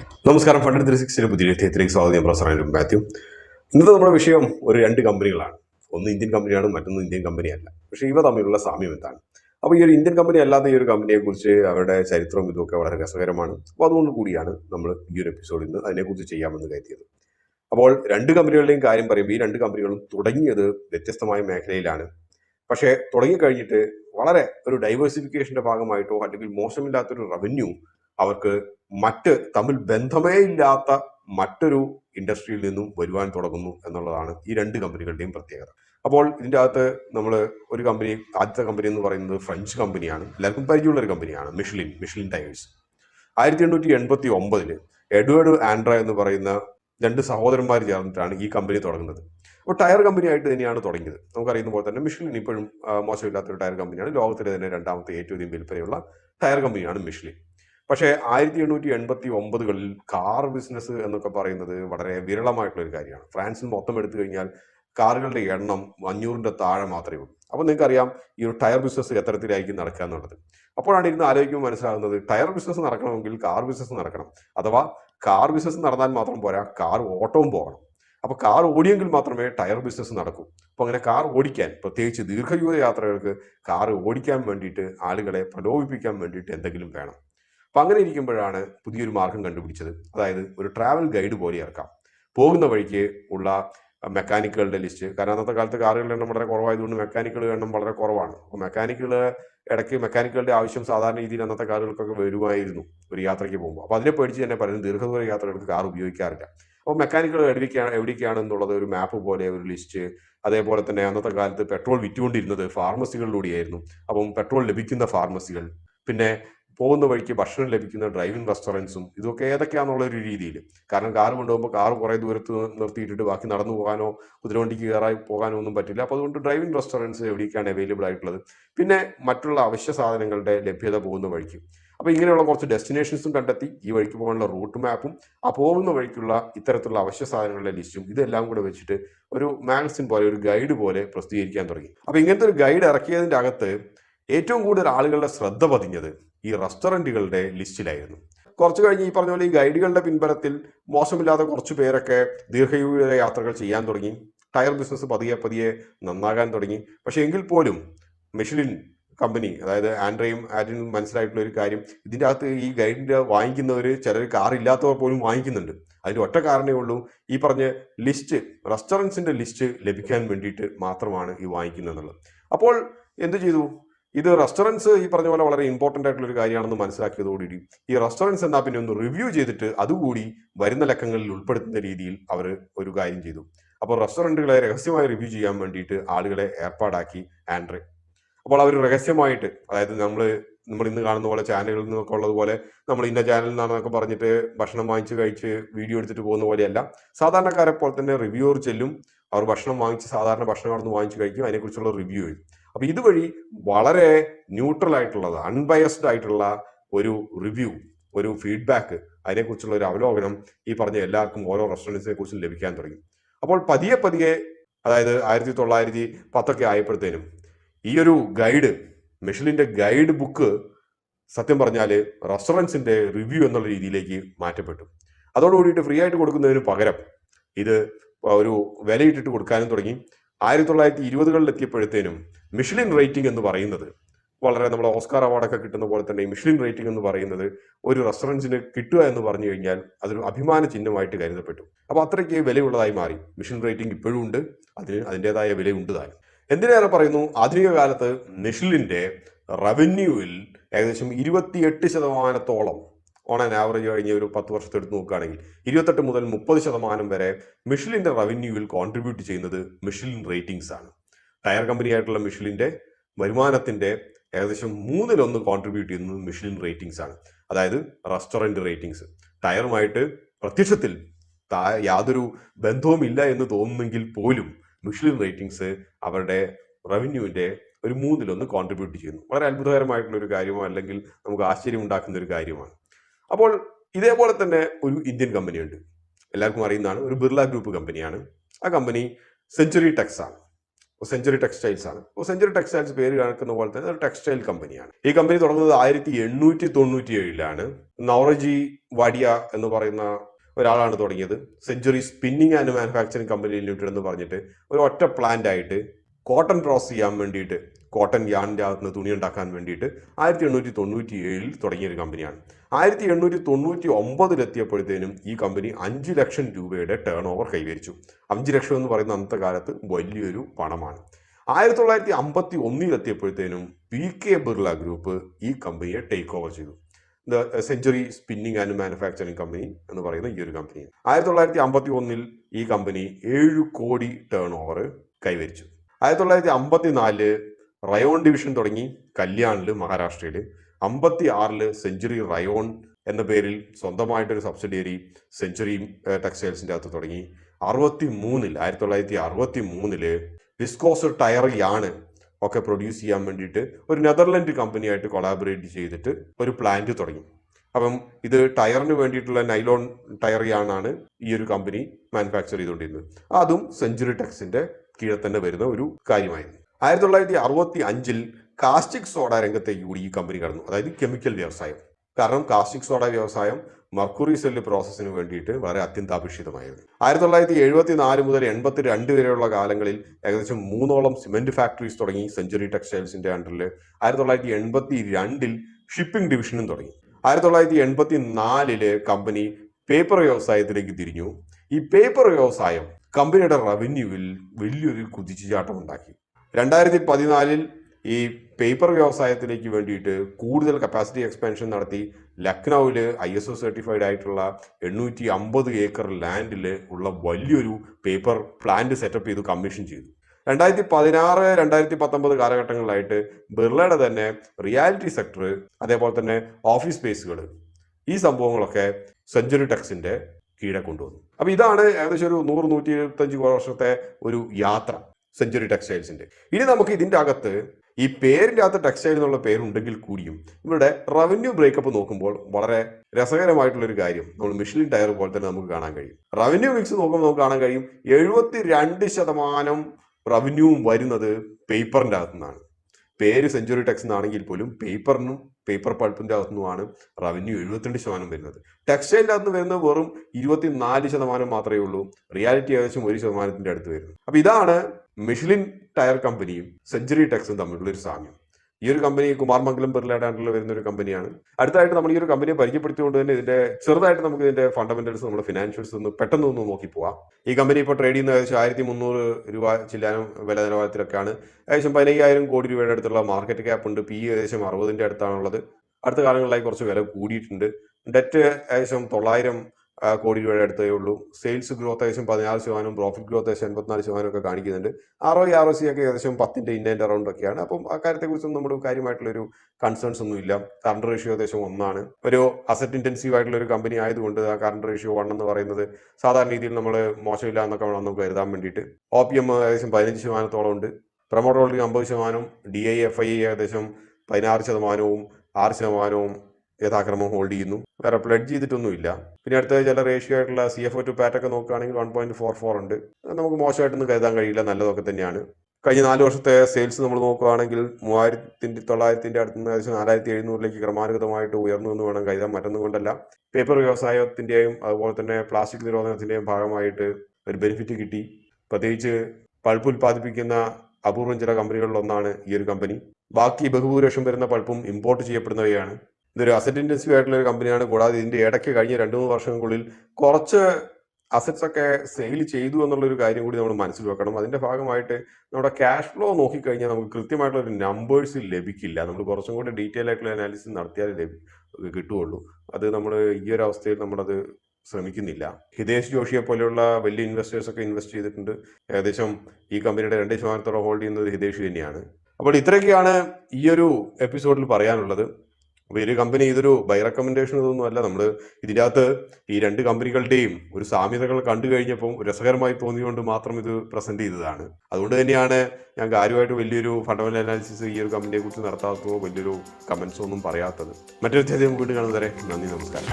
നമസ്കാരം fund three സിക്സിന്റെ പുതിയ അധ്യയത്തിലേക്ക് സ്വാഗതം. ഞാൻ പ്രൊഫസർ മാത്യു. ഇന്നത്തെ നമ്മുടെ വിഷയം ഒരു രണ്ട് കമ്പനികളാണ്. ഒന്ന് ഇന്ത്യൻ കമ്പനിയാണ് മറ്റൊന്ന് ഇന്ത്യൻ കമ്പനിയല്ല പക്ഷേ ഇവ തമ്മിലുള്ള സാമ്യം എന്താണ്? അപ്പോൾ ഈ ഒരു ഇന്ത്യൻ കമ്പനി അല്ലാത്ത ഈ ഒരു കമ്പനിയെക്കുറിച്ച് അവരുടെ ചരിത്രവും ഇതൊക്കെ വളരെ രസകരമാണ്. അപ്പോൾ അതുകൊണ്ട് കൂടിയാണ് നമ്മൾ ഈ ഒരു എപ്പിസോഡിൽ നിന്ന് അതിനെക്കുറിച്ച് ചെയ്യാമെന്ന് കരുതിയത്. അപ്പോൾ രണ്ട് കമ്പനികളുടെയും കാര്യം പറയുമ്പോൾ ഈ രണ്ട് കമ്പനികളും തുടങ്ങിയത് വ്യത്യസ്തമായ മേഖലയിലാണ്. പക്ഷേ തുടങ്ങിക്കഴിഞ്ഞിട്ട് വളരെ ഒരു ഡൈവേഴ്സിഫിക്കേഷന്റെ ഭാഗമായിട്ടോ അല്ലെങ്കിൽ മോശമില്ലാത്തൊരു റവന്യൂ അവർക്ക് മറ്റ് തമ്മിൽ ബന്ധമേ ഇല്ലാത്ത മറ്റൊരു ഇൻഡസ്ട്രിയിൽ നിന്നും വരുവാൻ തുടങ്ങുന്നു എന്നുള്ളതാണ് ഈ രണ്ട് കമ്പനികളുടെയും പ്രത്യേകത. അപ്പോൾ ഇതിന്റെ അകത്ത് നമ്മൾ ഒരു കമ്പനി ആദ്യത്തെ കമ്പനി എന്ന് പറയുന്നത് ഫ്രഞ്ച് കമ്പനിയാണ്. എല്ലാവർക്കും പരിചയമുള്ള ഒരു കമ്പനിയാണ് മിഷ്ലിൻ മിഷ്ലിൻ ടയേഴ്സ്. ആയിരത്തി എണ്ണൂറ്റി എൺപത്തി ഒമ്പതിൽ എഡ്വേർഡ് ആൻഡ്ര എന്ന് പറയുന്ന രണ്ട് സഹോദരന്മാർ ചേർന്നിട്ടാണ് ഈ കമ്പനി തുടങ്ങുന്നത്. അപ്പോൾ ടയർ കമ്പനിയായിട്ട് തന്നെയാണ് തുടങ്ങിയത്. നമുക്കറിയുന്ന പോലെ തന്നെ മിഷ്ലിൻ ഇപ്പോഴും മോശമില്ലാത്തൊരു ടയർ കമ്പനിയാണ്. ലോകത്തിലെ തന്നെ രണ്ടാമത്തെ ഏറ്റവും അധികം വിൽപ്പനയുള്ള ടയർ കമ്പനിയാണ് മിഷ്ലിൻ. പക്ഷേ ആയിരത്തി എണ്ണൂറ്റി എൺപത്തി ഒമ്പതുകളിൽ കാർ ബിസിനസ് എന്നൊക്കെ പറയുന്നത് വളരെ വിരളമായിട്ടുള്ള ഒരു കാര്യമാണ്. ഫ്രാൻസിൽ മൊത്തം എടുത്തു കഴിഞ്ഞാൽ കാറുകളുടെ എണ്ണം അഞ്ഞൂറിന്റെ താഴെ മാത്രമേ ഉള്ളൂ. അപ്പോൾ നിങ്ങൾക്കറിയാം ഈ ഒരു ടയർ ബിസിനസ് എത്തരത്തിലായിരിക്കും നടക്കുക എന്നുള്ളത്. അപ്പോഴാണ് ഇരുന്ന് ആലോചിക്കുമ്പോൾ മനസ്സിലാകുന്നത് ടയർ ബിസിനസ് നടക്കണമെങ്കിൽ കാർ ബിസിനസ് നടക്കണം. അഥവാ കാർ ബിസിനസ് നടന്നാൽ മാത്രം പോരാ കാർ ഓട്ടവും പോകണം. അപ്പോൾ കാർ ഓടിയെങ്കിൽ മാത്രമേ ടയർ ബിസിനസ് നടക്കൂ. അപ്പോൾ അങ്ങനെ കാർ ഓടിക്കാൻ പ്രത്യേകിച്ച് ദീർഘദൂര യാത്രകൾക്ക് കാർ ഓടിക്കാൻ വേണ്ടിയിട്ട് ആളുകളെ പ്രലോഭിപ്പിക്കാൻ വേണ്ടിയിട്ട് എന്തെങ്കിലും വേണം. അപ്പം അങ്ങനെ ഇരിക്കുമ്പോഴാണ് പുതിയൊരു മാർഗം കണ്ടുപിടിച്ചത്. അതായത് ഒരു ട്രാവൽ ഗൈഡ് പോലെ ഇറക്കാം. പോകുന്ന വഴിക്ക് ഉള്ള മെക്കാനിക്കുകളുടെ ലിസ്റ്റ് കാരണം അന്നത്തെ കാലത്ത് കാറുകളുടെ എണ്ണം വളരെ കുറവായതുകൊണ്ട് മെക്കാനിക്കുകളുടെ എണ്ണം വളരെ കുറവാണ്. അപ്പോൾ മെക്കാനിക്കുകൾ ഇടയ്ക്ക് മെക്കാനിക്കുകളുടെ ആവശ്യം സാധാരണ രീതിയിൽ അന്നത്തെ കാറുകൾക്കൊക്കെ വരുമായിരുന്നു ഒരു യാത്രയ്ക്ക് പോകുമ്പോൾ. അപ്പോൾ അതിനെ പേടിച്ച് തന്നെ പലരും ദീർഘദൂര യാത്രകൾക്ക് കാർ ഉപയോഗിക്കാറില്ല. അപ്പോൾ മെക്കാനിക്കുകൾ എവിടേക്കാണ് എവിടേക്കാണ് എന്നുള്ളത് ഒരു മാപ്പ് പോലെ ഒരു ലിസ്റ്റ് അതേപോലെ തന്നെ അന്നത്തെ കാലത്ത് പെട്രോൾ വിറ്റുകൊണ്ടിരുന്നത് ഫാർമസികളിലൂടെയായിരുന്നു അപ്പം പെട്രോൾ ലഭിക്കുന്ന ഫാർമസികൾ പിന്നെ പോകുന്ന വഴിക്ക് ഭക്ഷണം ലഭിക്കുന്ന ഡ്രൈവിംഗ് റെസ്റ്റോറൻസും ഇതൊക്കെ ഏതൊക്കെയാണെന്നുള്ള ഒരു രീതിയിൽ. കാരണം കാർ കൊണ്ടുപോകുമ്പോൾ കാർ കുറേ ദൂരത്ത് നിർത്തിയിട്ടിട്ട് ബാക്കി നടന്നു പോകാനോ കുതിരവണ്ടിക്ക് കയറാൻ പോകാനോ ഒന്നും പറ്റില്ല. അപ്പോൾ അതുകൊണ്ട് ഡ്രൈവിംഗ് റെസ്റ്റോറന്റ്സ് എവിടേക്കാണ് അവൈലബിൾ ആയിട്ടുള്ളത്? പിന്നെ മറ്റുള്ള അവശ്യ സാധനങ്ങളുടെ ലഭ്യത പോകുന്ന വഴിക്ക്. അപ്പോൾ ഇങ്ങനെയുള്ള കുറച്ച് ഡെസ്റ്റിനേഷൻസും കണ്ടെത്തി ഈ വഴിക്ക് പോകാനുള്ള റൂട്ട് മാപ്പും ആ പോകുന്ന വഴിക്കുള്ള ഇത്തരത്തിലുള്ള അവശ്യ സാധനങ്ങളുടെ ലിസ്റ്റും ഇതെല്ലാം കൂടെ വെച്ചിട്ട് ഒരു മാഗസിൻ പോലെ ഒരു ഗൈഡ് പോലെ പ്രസിദ്ധീകരിക്കാൻ തുടങ്ങി. അപ്പോൾ ഇങ്ങനത്തെ ഒരു ഗൈഡ് ഇറക്കിയതിന്റെ അകത്ത് ഏറ്റവും കൂടുതൽ ആളുകളുടെ ശ്രദ്ധ പതിഞ്ഞത് ഈ റെസ്റ്റോറന്റുകളുടെ ലിസ്റ്റിലായിരുന്നു. കുറച്ച് കഴിഞ്ഞ് ഈ പറഞ്ഞ പോലെ ഈ ഗൈഡുകളുടെ പിൻബലത്തിൽ മോശമില്ലാത്ത കുറച്ച് പേരൊക്കെ ദീർഘയൂര യാത്രകൾ ചെയ്യാൻ തുടങ്ങി. ടയർ ബിസിനസ് പതിയെ പതിയെ നന്നാകാൻ തുടങ്ങി. പക്ഷേ എങ്കിൽ പോലും മെഷിലിൻ കമ്പനി അതായത് ആൻഡ്രയും ആഡിനും മനസ്സിലായിട്ടുള്ള ഒരു കാര്യം ഇതിന്റെ അകത്ത് ഈ ഗൈഡിന്റെ വാങ്ങിക്കുന്നവർ ചിലർ കാർ ഇല്ലാത്തവർ പോലും വാങ്ങിക്കുന്നുണ്ട്. അതിന്റെ ഒറ്റ കാരണമേ ഉള്ളൂ ഈ പറഞ്ഞ ലിസ്റ്റ് റെസ്റ്റോറന്റ്സിന്റെ ലിസ്റ്റ് ലഭിക്കാൻ വേണ്ടിയിട്ട് മാത്രമാണ് ഈ വാങ്ങിക്കുന്നത് എന്നുള്ളത് അപ്പോൾ എന്ത് ചെയ്തു? ഇത് റെസ്റ്റോറന്റ്സ് ഈ പറഞ്ഞ പോലെ വളരെ ഇമ്പോർട്ടന്റ് ആയിട്ടുള്ള ഒരു കാര്യമാണെന്ന് മനസ്സിലാക്കിയതോടുകൂടി ഈ റെസ്റ്റോറന്റ്സ് എന്നാ പിന്നെ ഒന്ന് റിവ്യൂ ചെയ്തിട്ട് അതുകൂടി വരുന്ന ലക്കങ്ങളിൽ ഉൾപ്പെടുത്തുന്ന രീതിയിൽ അവർ ഒരു കാര്യം ചെയ്തു. അപ്പോൾ റെസ്റ്റോറന്റുകളെ രഹസ്യമായി റിവ്യൂ ചെയ്യാൻ വേണ്ടിയിട്ട് ആളുകളെ ഏർപ്പാടാക്കി ആൻഡ്ര അപ്പോൾ അവർ രഹസ്യമായിട്ട് അതായത് നമ്മൾ നമ്മൾ ഇന്ന് കാണുന്ന പോലെ ചാനലുകളിൽ നിന്നൊക്കെ ഉള്ളതുപോലെ നമ്മൾ ഇന്ന ചാനലിൽ നിന്നാണെന്നൊക്കെ പറഞ്ഞിട്ട് ഭക്ഷണം വാങ്ങിച്ച് കഴിച്ച് വീഡിയോ എടുത്തിട്ട് പോകുന്ന പോലെയല്ല. സാധാരണക്കാരെ പോലെ തന്നെ റിവ്യൂർ ചെല്ലും അവർ ഭക്ഷണം വാങ്ങിച്ച് സാധാരണ ഭക്ഷണം അവിടെ വാങ്ങിച്ച് കഴിക്കും അതിനെക്കുറിച്ചുള്ള റിവ്യൂ എഴുതും. അപ്പൊ ഇതുവഴി വളരെ ന്യൂട്രൽ ആയിട്ടുള്ളത് അൺബയസ്ഡ് ആയിട്ടുള്ള ഒരു റിവ്യൂ ഒരു ഫീഡ്ബാക്ക് അതിനെക്കുറിച്ചുള്ള ഒരു അവലോകനം ഈ പറഞ്ഞ എല്ലാവർക്കും ഓരോ റെസ്റ്റോറന്റ്സിനെ കുറിച്ചും ലഭിക്കാൻ തുടങ്ങി. അപ്പോൾ പതിയെ പതിയെ അതായത് ആയിരത്തി തൊള്ളായിരത്തി പത്തൊക്കെ ആയപ്പോഴത്തേനും ഈ ഒരു ഗൈഡ് മെഷിലിന്റെ ഗൈഡ് ബുക്ക് സത്യം പറഞ്ഞാൽ റെസ്റ്റോറൻസിന്റെ റിവ്യൂ എന്നുള്ള രീതിയിലേക്ക് മാറ്റപ്പെട്ടു. അതോടുകൂടിയിട്ട് ഫ്രീ ആയിട്ട് കൊടുക്കുന്നതിന് പകരം ഇത് ഒരു വിലയിട്ടിട്ട് കൊടുക്കാനും തുടങ്ങി. ആയിരത്തി തൊള്ളായിരത്തി ഇരുപതുകളിൽ എത്തിയപ്പോഴത്തേനും മിഷ്ലിൻ റേറ്റിംഗ് എന്ന് പറയുന്നത് വളരെ നമ്മൾ ഓസ്കാർ അവാർഡൊക്കെ കിട്ടുന്ന പോലെ തന്നെ മിഷ്ലിൻ റേറ്റിംഗ് എന്ന് പറയുന്നത് ഒരു റെസ്റ്റോറന്റിന് കിട്ടുക എന്ന് പറഞ്ഞു കഴിഞ്ഞാൽ അതൊരു അഭിമാന ചിഹ്നമായിട്ട് കരുതപ്പെട്ടു. അപ്പോൾ അത്രയ്ക്ക് വിലയുള്ളതായി മാറി. മിഷ്ലിൻ റേറ്റിംഗ് ഇപ്പോഴും ഉണ്ട്. അതിന് അതിന്റെതായ വിലയുണ്ട് താനും. എന്തിനേറെ പറയുന്നു? ആധുനിക കാലത്ത് മിഷലിന്റെ റവന്യൂവിൽ ഏകദേശം ഇരുപത്തിയെട്ട് ശതമാനത്തോളം ഓൺ ആൻ ആവറേജ് കഴിഞ്ഞ ഒരു പത്ത് വർഷത്തെ എടുത്ത് നോക്കുകയാണെങ്കിൽ ഇരുപത്തെട്ട് മുതൽ മുപ്പത് ശതമാനം വരെ മിഷലിന്റെ റവന്യൂവിൽ കോൺട്രിബ്യൂട്ട് ചെയ്യുന്നത് മിഷലിൻ റേറ്റിംഗ്സ് ആണ്. ടയർ കമ്പനി ആയിട്ടുള്ള മിഷലിന്റെ വരുമാനത്തിന്റെ ഏകദേശം മൂന്നിലൊന്ന് കോൺട്രിബ്യൂട്ട് ചെയ്യുന്നത് മിഷലിൻ റേറ്റിംഗ്സ് ആണ്. അതായത് റെസ്റ്റോറന്റ് റേറ്റിംഗ്സ് ടയറുമായിട്ട് പ്രത്യക്ഷത്തിൽ യാതൊരു ബന്ധവുമില്ല എന്ന് തോന്നുന്നെങ്കിൽ പോലും മിഷലിൻ റേറ്റിംഗ്സ് അവരുടെ റവന്യൂവിന്റെ ഒരു മൂന്നിലൊന്ന് കോൺട്രിബ്യൂട്ട് ചെയ്യുന്നു. വളരെ അത്ഭുതകരമായിട്ടുള്ള ഒരു കാര്യമോ അല്ലെങ്കിൽ നമുക്ക് ആശ്ചര്യം ഉണ്ടാക്കുന്ന ഒരു കാര്യമാണ്. അപ്പോൾ ഇതേപോലെ തന്നെ ഒരു ഇന്ത്യൻ കമ്പനിയുണ്ട്. എല്ലാവർക്കും അറിയുന്നതാണ്. ഒരു ബിർള ഗ്രൂപ്പ് കമ്പനിയാണ്. ആ കമ്പനി സെഞ്ചുറി ടെക്സ് ആണ് സെഞ്ചുറി ടെക്സ്റ്റൈൽസ് ആണ്. അപ്പോൾ സെഞ്ചുറി ടെക്സ്റ്റൈൽസ് പേര് കാണിക്കുന്ന പോലെ തന്നെ ഒരു ടെക്സ്റ്റൈൽ കമ്പനിയാണ്. ഈ കമ്പനി തുടങ്ങുന്നത് ആയിരത്തി എണ്ണൂറ്റി തൊണ്ണൂറ്റി ഏഴിലാണ് നവറജി വാഡിയ എന്ന് പറയുന്ന ഒരാളാണ് തുടങ്ങിയത്. Century Spinning and Manufacturing Company Limited എന്ന് പറഞ്ഞിട്ട് ഒരു ഒറ്റ പ്ലാന്റ് ആയിട്ട് കോട്ടൺ പ്രോസസ് ചെയ്യാൻ വേണ്ടിയിട്ട് കോട്ടൺ യാണിന്റെ അകത്ത് നിന്ന് തുണി ഉണ്ടാക്കാൻ വേണ്ടിയിട്ട് ആയിരത്തി എണ്ണൂറ്റി തൊണ്ണൂറ്റി ഏഴിൽ തുടങ്ങിയ ഒരു കമ്പനിയാണ്. ആയിരത്തി എണ്ണൂറ്റി തൊണ്ണൂറ്റി ഒമ്പതിലെത്തിയപ്പോഴത്തേനും ഈ കമ്പനി അഞ്ച് ലക്ഷം രൂപയുടെ ടേൺ ഓവർ കൈവരിച്ചു. അഞ്ച് ലക്ഷം എന്ന് പറയുന്ന അന്നത്തെ കാലത്ത് വലിയൊരു പണമാണ്. ആയിരത്തി തൊള്ളായിരത്തി അമ്പത്തി ഒന്നിലെത്തിയപ്പോഴത്തേനും പി കെ ബിർള ഗ്രൂപ്പ് ഈ കമ്പനിയെ ടേക്ക് ഓവർ ചെയ്തു. The Century Spinning and Manufacturing Company എന്ന് പറയുന്ന ഈ ഒരു കമ്പനി ആയിരത്തി തൊള്ളായിരത്തി അമ്പത്തി ഒന്നിൽ ഈ കമ്പനി ഏഴ് കോടി ടേൺ ഓവർ കൈവരിച്ചു. ആയിരത്തി തൊള്ളായിരത്തി അമ്പത്തി നാലിൽ റയോൺ ഡിവിഷൻ തുടങ്ങി കല്യാണിൽ മഹാരാഷ്ട്രയിൽ അമ്പത്തി ആറിൽ സെഞ്ചുറി റയോൺ എന്ന പേരിൽ സ്വന്തമായിട്ടൊരു സബ്സിഡിയറി സെഞ്ചുറി ടെക്സ്റ്റൈൽസിന്റെ അകത്ത് തുടങ്ങി. അറുപത്തി മൂന്നിൽ ആയിരത്തി തൊള്ളായിരത്തി അറുപത്തി മൂന്നിൽ വിസ്കോസ് ടയർ യാണ് ഒക്കെ പ്രൊഡ്യൂസ് ചെയ്യാൻ വേണ്ടിയിട്ട് ഒരു നെതർലൻഡ് കമ്പനിയായിട്ട് കൊളാബറേറ്റ് ചെയ്തിട്ട് ഒരു പ്ലാന്റ് തുടങ്ങി. അപ്പം ഇത് ടയറിന് വേണ്ടിയിട്ടുള്ള നൈലോൺ ടയർ യാണാണ് ഈ ഒരു കമ്പനി മാനുഫാക്ചർ ചെയ്തുകൊണ്ടിരുന്നത്. അതും സെഞ്ചുറി ടെക്സിന്റെ കീഴെ തന്നെ വരുന്ന ഒരു കാര്യമായിരുന്നു. ആയിരത്തി തൊള്ളായിരത്തി അറുപത്തി അഞ്ചിൽ കാസ്റ്റിക് സോഡ രംഗത്തെ കൂടി ഈ കമ്പനി കടന്നു. അതായത് കെമിക്കൽ വ്യവസായം. കാരണം കാസ്റ്റിക് സോഡ വ്യവസായം മർക്കുറി സെല്ല് പ്രോസസ്സിന് വേണ്ടിയിട്ട് വളരെ അത്യന്താപേക്ഷിതമായിരുന്നു. ആയിരത്തി തൊള്ളായിരത്തി എഴുപത്തി നാല് മുതൽ എൺപത്തി രണ്ട് വരെയുള്ള കാലങ്ങളിൽ ഏകദേശം മൂന്നോളം സിമെന്റ് ഫാക്ടറീസ് തുടങ്ങി സെഞ്ചുറി ടെക്സ്റ്റൈൽസിന്റെ അണ്ടറിൽ ആയിരത്തി തൊള്ളായിരത്തി എൺപത്തി രണ്ടിൽ ഷിപ്പിംഗ് ഡിവിഷനും തുടങ്ങി. ആയിരത്തി തൊള്ളായിരത്തി എൺപത്തി നാലിൽ കമ്പനി പേപ്പർ വ്യവസായത്തിലേക്ക് തിരിഞ്ഞു. ഈ പേപ്പർ വ്യവസായം കമ്പനിയുടെ റവന്യൂവിൽ വലിയൊരു കുതിച്ചുചാട്ടം ഉണ്ടാക്കി രണ്ടായിരത്തി പതിനാലിൽ ഈ പേപ്പർ വ്യവസായത്തിലേക്ക് വേണ്ടിയിട്ട് കൂടുതൽ കപ്പാസിറ്റി എക്സ്പാൻഷൻ നടത്തി ലക്നൌവിൽ ഐ എസ് ഒ സർട്ടിഫൈഡ് ആയിട്ടുള്ള എണ്ണൂറ്റി അമ്പത് ഏക്കർ ലാൻഡിൽ ഉള്ള വലിയൊരു പേപ്പർ പ്ലാന്റ് സെറ്റപ്പ് ചെയ്ത് കമ്മീഷൻ ചെയ്തു. രണ്ടായിരത്തി പതിനാറ് രണ്ടായിരത്തി പത്തൊമ്പത് കാലഘട്ടങ്ങളിലായിട്ട് ബിർളയുടെ തന്നെ റിയാലിറ്റി സെക്ടർ അതേപോലെ തന്നെ ഓഫീസ് സ്പേസുകൾ ഈ സംഭവങ്ങളൊക്കെ സെഞ്ചുറി ടെക്സിന്റെ കീഴെ കൊണ്ടുവന്നു. അപ്പോൾ ഇതാണ് ഏകദേശം ഒരു നൂറ് നൂറ്റി ഇരുപത്തഞ്ച് വർഷത്തെ ഒരു യാത്ര. സെഞ്ചുറി ടെക്സ്റ്റൈൽസിന്റെ ഇനി നമുക്ക് ഇതിന്റെ അകത്ത് ഈ പേരില്ലാത്ത ടെക്സ്റ്റൈൽ എന്നുള്ള പേരുണ്ടെങ്കിൽ കൂടിയും ഇവരുടെ റവന്യൂ ബ്രേക്കപ്പ് നോക്കുമ്പോൾ വളരെ രസകരമായിട്ടുള്ള ഒരു കാര്യം നമ്മൾ മിഷലിൻ ടയർ പോലെ തന്നെ നമുക്ക് കാണാൻ കഴിയും. റവന്യൂ മിക്സ് നോക്കുമ്പോൾ നമുക്ക് കാണാൻ കഴിയും എഴുപത്തി രണ്ട് ശതമാനം റവന്യൂവും വരുന്നത് പേപ്പറിന്റെ അകത്തു നിന്നാണ് പേര് സെഞ്ചുറി ടെക്സ് എന്നാണെങ്കിൽ പോലും പേപ്പറിനും പേപ്പർ പൾപ്പിന്റെ അകത്തു നിന്നുമാണ് റവന്യൂ എഴുപത്തിരണ്ട് ശതമാനം വരുന്നത്. ടെക്സ്റ്റൈലിന്റെ അകത്ത് വരുന്നത് വെറും ഇരുപത്തിനാല് ശതമാനം മാത്രമേ ഉള്ളൂ. റിയാലിറ്റി ഏകദേശം ഒരു ശതമാനത്തിന്റെ അടുത്ത് വരുന്നു. അപ്പോൾ ഇതാണ് മിഷലിൻ ടയർ കമ്പനിയും സെഞ്ചുറി ടെക്സും തമ്മിലുള്ള ഒരു സാമ്യം. ഈ ഒരു കമ്പനി കുമാർമംഗലം ബിർലയുടെ വരുന്ന ഒരു കമ്പനിയാണ്. അടുത്തായിട്ട് നമ്മൾ ഈ ഒരു കമ്പനിയെ പരിചയപ്പെടുത്തിക്കൊണ്ട് തന്നെ ഇതിന്റെ ചെറുതായിട്ട് നമുക്ക് ഇതിന്റെ ഫണ്ടമെന്റൽസ് നമ്മുടെ ഫിനാൻഷ്യൽസ് ഒന്ന് പെട്ടെന്ന് ഒന്ന് നോക്കി പോവാം. ഈ കമ്പനി ഇപ്പോൾ ട്രേഡ് ചെയ്യുന്ന ഏകദേശം ആയിരത്തി മുന്നൂറ് രൂപ ചില്ലാനും വില നിലവാരത്തിലൊക്കെയാണ്. ഏകദേശം പതിനയ്യായിരം കോടി രൂപയുടെ അടുത്തുള്ള മാർക്കറ്റ് ക്യാപ്പ് ഉണ്ട്. പി ഏകദേശം അറുപതിന്റെ അടുത്താണുള്ളത്. അടുത്ത കാലങ്ങളിലായി കുറച്ച് വില കൂടിയിട്ടുണ്ട്. ഡെറ്റ് ഏകദേശം തൊള്ളായിരം കോടി രൂപയുടെ അടുത്തേ ഉള്ളൂ. സെയിൽസ് ഗ്രോത്ത് ഏകദേശം പതിനാറ് ശതമാനം പ്രോഫിറ്റ് ഗ്രോത്ത് ഏകദേശം എൺപത്തിനാല് ശതമാനം ഒക്കെ കാണിക്കുന്നുണ്ട്. R O R O C ഒക്കെ ഏകദേശം പത്തിന്റെ ഇൻഡൈന്റെ അറൗണ്ട് ഒക്കെയാണ്. അപ്പം ആ കാര്യത്തെക്കുറിച്ചൊന്നും നമ്മുടെ കാര്യമായിട്ടുള്ളൊരു കൺസേൺസ് ഒന്നും ഇല്ല. കറണ്ട് റേഷ്യോ ഏകദേശം ഒന്നാണ്. ഒരു അസറ്റ് ഇന്റൻസീവ് ആയിട്ടുള്ള ഒരു കമ്പനി ആയതുകൊണ്ട് ആ കറണ്ട് റേഷ്യോ വൺ എന്ന് പറയുന്നത് സാധാരണ രീതിയിൽ നമ്മൾ മോശമില്ല എന്നൊക്കെ വേണം നമുക്ക് കരുതാൻ വേണ്ടിയിട്ട്. ഒ പി എം ഏകദേശം പതിനഞ്ച് ശതമാനത്തോളം ഉണ്ട്. പ്രൊമോട്ടർ ഹോൾഡിംഗ് അമ്പത് ശതമാനം ഡി ഐ എഫ് ഐ ഏകദേശം പതിനാറ് ശതമാനവും ആറ് ശതമാനവും യഥാക്രമം ഹോൾഡ് ചെയ്യുന്നു. വേറെ പ്ലഡ് ചെയ്തിട്ടൊന്നുമില്ല. പിന്നെ അടുത്ത ചില റേഷ്യോ ആയിട്ടുള്ള C F O to PAT ഒക്കെ നോക്കുകയാണെങ്കിൽ വൺ പോയിന്റ് ഫോർ ഫോർ ഉണ്ട്. നമുക്ക് മോശമായിട്ടൊന്നും കരുതാൻ കഴിയില്ല. നല്ലതൊക്കെ തന്നെയാണ്. കഴിഞ്ഞ നാല് വർഷത്തെ സെയിൽസ് നമ്മൾ നോക്കുകയാണെങ്കിൽ മൂവായിരത്തിന്റെ തൊള്ളായിരത്തിന്റെ അടുത്ത് നിന്ന് ഏകദേശം നാലായിരത്തി എഴുന്നൂറിലേക്ക് ക്രമാനുഗതമായിട്ട് ഉയർന്നു എന്ന് വേണം കരുതാൻ. മറ്റൊന്നും കൊണ്ടല്ല. പേപ്പർ വ്യവസായത്തിന്റെയും അതുപോലെ തന്നെ പ്ലാസ്റ്റിക് നിരോധനത്തിന്റെയും ഭാഗമായിട്ട് ഒരു ബെനിഫിറ്റ് കിട്ടി. പ്രത്യേകിച്ച് പൾപ്പ് ഉൽപ്പാദിപ്പിക്കുന്ന അപൂർവം ചില കമ്പനികളിലൊന്നാണ് ഈ ഒരു കമ്പനി ബാക്കി ബഹുഭൂരിപക്ഷം വരുന്ന പൾപ്പും ഇമ്പോർട്ട് ചെയ്യപ്പെടുന്നവയാണ്. ഇതൊരു അസറ്റ് ഇന്റൻസീവ് ആയിട്ടുള്ള ഒരു കമ്പനിയാണ് കൂടാതെ ഇതിന്റെ ഇടയ്ക്ക് കഴിഞ്ഞ രണ്ട് മൂന്ന് വർഷങ്ങൾക്കുള്ളിൽ കുറച്ച് അസറ്റ്സ് ഒക്കെ സെയിൽ ചെയ്തു എന്നുള്ളൊരു കാര്യം കൂടി നമ്മൾ മനസ്സിൽ വെക്കണം. അതിന്റെ ഭാഗമായിട്ട് നമ്മുടെ ക്യാഷ് ഫ്ലോ നോക്കിക്കഴിഞ്ഞാൽ നമുക്ക് കൃത്യമായിട്ടുള്ള ഒരു നമ്പേഴ്സ് ലഭിക്കില്ല. നമ്മൾ കുറച്ചും കൂടി ഡീറ്റെയിൽ ആയിട്ടുള്ള അനാലിസിസ് നടത്തിയാൽ ലഭി കിട്ടുകയുള്ളൂ. അത് നമ്മൾ ഈ ഒരു അവസ്ഥയിൽ നമ്മളത് ശ്രമിക്കുന്നില്ല. ഹിതേഷ് ജോഷിയെ പോലെയുള്ള വലിയ ഇൻവെസ്റ്റേഴ്സ് ഒക്കെ ഇൻവെസ്റ്റ് ചെയ്തിട്ടുണ്ട്. ഏകദേശം ഈ കമ്പനിയുടെ രണ്ട് ശതമാനത്തോളം ഹോൾഡ് ചെയ്യുന്നത് ഹിതേഷ് തന്നെയാണ്. അപ്പോൾ ഇത്രയൊക്കെയാണ് ഈ ഒരു എപ്പിസോഡിൽ പറയാനുള്ളത്. അപ്പോൾ ഒരു കമ്പനി ഇതൊരു ബൈ റെക്കമെൻഡേഷൻ ഇതൊന്നും അല്ല. നമ്മൾ ഇതിന്റെ അകത്ത് ഈ രണ്ട് കമ്പനികളുടെയും ഒരു സാമ്യതകൾ കണ്ടു കഴിഞ്ഞപ്പോൾ രസകരമായി തോന്നിയുകൊണ്ട് മാത്രം ഇത് പ്രസന്റ് ചെയ്തതാണ്. അതുകൊണ്ട് തന്നെയാണ് ഞാൻ കാര്യമായിട്ട് വലിയൊരു ഫണ്ടമെന്റൽ അനാലിസിസ് ഈ ഒരു കമ്പനിയെ കുറിച്ച് നടത്താത്തതോ വലിയൊരു കമന്റ്സോ ഒന്നും പറയാത്തത്. മറ്റൊരു ചോദ്യം വീണ്ടും കാണുന്നവരെ നന്ദി നമസ്കാരം.